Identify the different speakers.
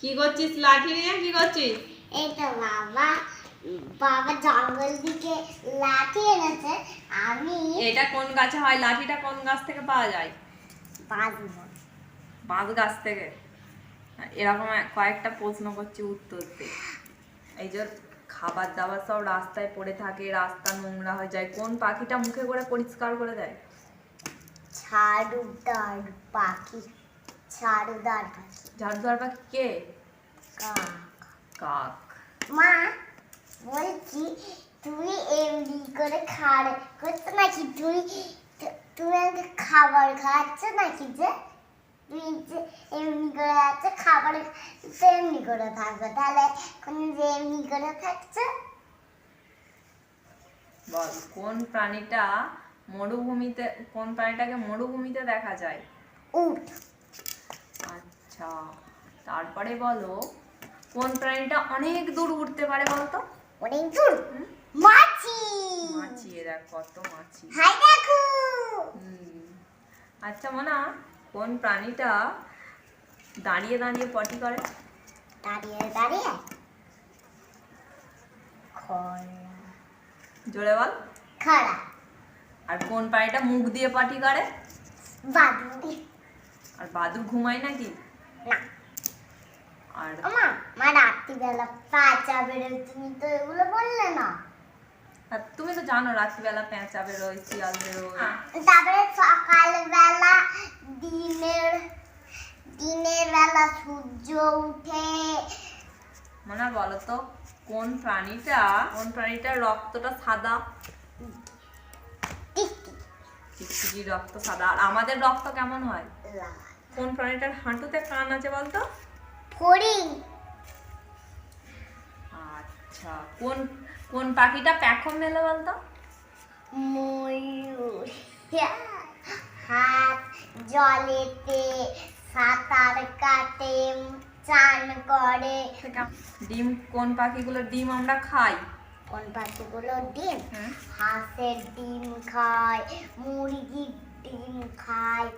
Speaker 1: কি করছিস লাঠি নিয়ে? কি করছিস?
Speaker 2: এই তো বাবা বাবা জঙ্গল দিকে লাঠি এনেছে আমি
Speaker 1: এটা কোন গাছে হয়? লাঠিটা কোন গাছ থেকে পাওয়া যায়? বাঁশ গাছ। থেকে? এরকম কয়েকটা প্রশ্ন করছি উত্তর দে। এই যে খাবার দাবার সব রাস্তায় পড়ে থাকে রাস্তা নোংরা হয়ে যায়। কোন পাখিটা মুখে করে পরিষ্কার করে দেয়?
Speaker 2: ছাড়ুদার পাখি। ছাড়ুদার পাখি।
Speaker 1: ঝাড়ুদার পাখি কে?
Speaker 2: কাক।
Speaker 1: কাক।
Speaker 2: মা বলছি তুমি এমনি করে খাড়ে করছ নাকি? তুমি তু- তুমি আমাকে খাবার খাওয়াচ্ছ নাকি যে? তুমি যে এমনি করে আছো খাবার তো এমনি করে থাকবে তাহলে কোন যে এমনি করে থাকছো?
Speaker 1: বল কোন প্রাণীটা মরুভূমিতে কোন প্রাণীটাকে মরুভূমিতে দেখা যায়?
Speaker 2: উঠ
Speaker 1: আচ্ছা তারপরে বলো কোন প্রাণীটা অনেক দূর উঠতে পারে বলতো?
Speaker 2: অনেক দূর? মাছি।
Speaker 1: মাছি এ দেখ কত মাছি।
Speaker 2: হাই দেখো।
Speaker 1: আচ্ছা মোনা কোন প্রাণীটা দাঁড়িয়ে দাঁড়িয়ে পটি করে?
Speaker 2: দাঁড়িয়ে দাঁড়িয়ে?
Speaker 1: জোরে বল।
Speaker 2: খরা
Speaker 1: আর কোন প্রাণীটা মুখ দিয়ে পটি করে?
Speaker 2: বাদুড়ি।
Speaker 1: আর বাদুর ঘুমায় নাকি?
Speaker 2: না।
Speaker 1: আর
Speaker 2: আমা মা রাত্রিবেলা পাচা বেরোয় তুমি তো এগুলো বললে না।
Speaker 1: আর তুমি তো জানো রাত্রিবেলা পেঁচা বেরোয় শিয়াল বেরোয়।
Speaker 2: তারপরে সকালবেলা দিনের দিনের বেলা সূর্য উঠে।
Speaker 1: মোনা বলো তো কোন প্রাণীটা কোন প্রাণীটার রক্তটা সাদা? টিকটিকি। রক্ত সাদা। আর আমাদের রক্ত কেমন হয়?
Speaker 2: লাল।
Speaker 1: কোন প্রাণীটার হাঁটুতে কান আছে বলতো?
Speaker 2: ফড়িং
Speaker 1: আচ্ছা কোন কোন পাখিটা পেখম মেলে বলতো?
Speaker 2: ময়ূর। হাত জলেতে সাঁতার কাটে চান করে।
Speaker 1: ডিম কোন পাখিগুলোর ডিম আমরা খাই?
Speaker 2: কোন পাখিগুলো ডিম?
Speaker 1: হ্যাঁ।
Speaker 2: হাঁসের ডিম খায় মুরগির ডিম খায়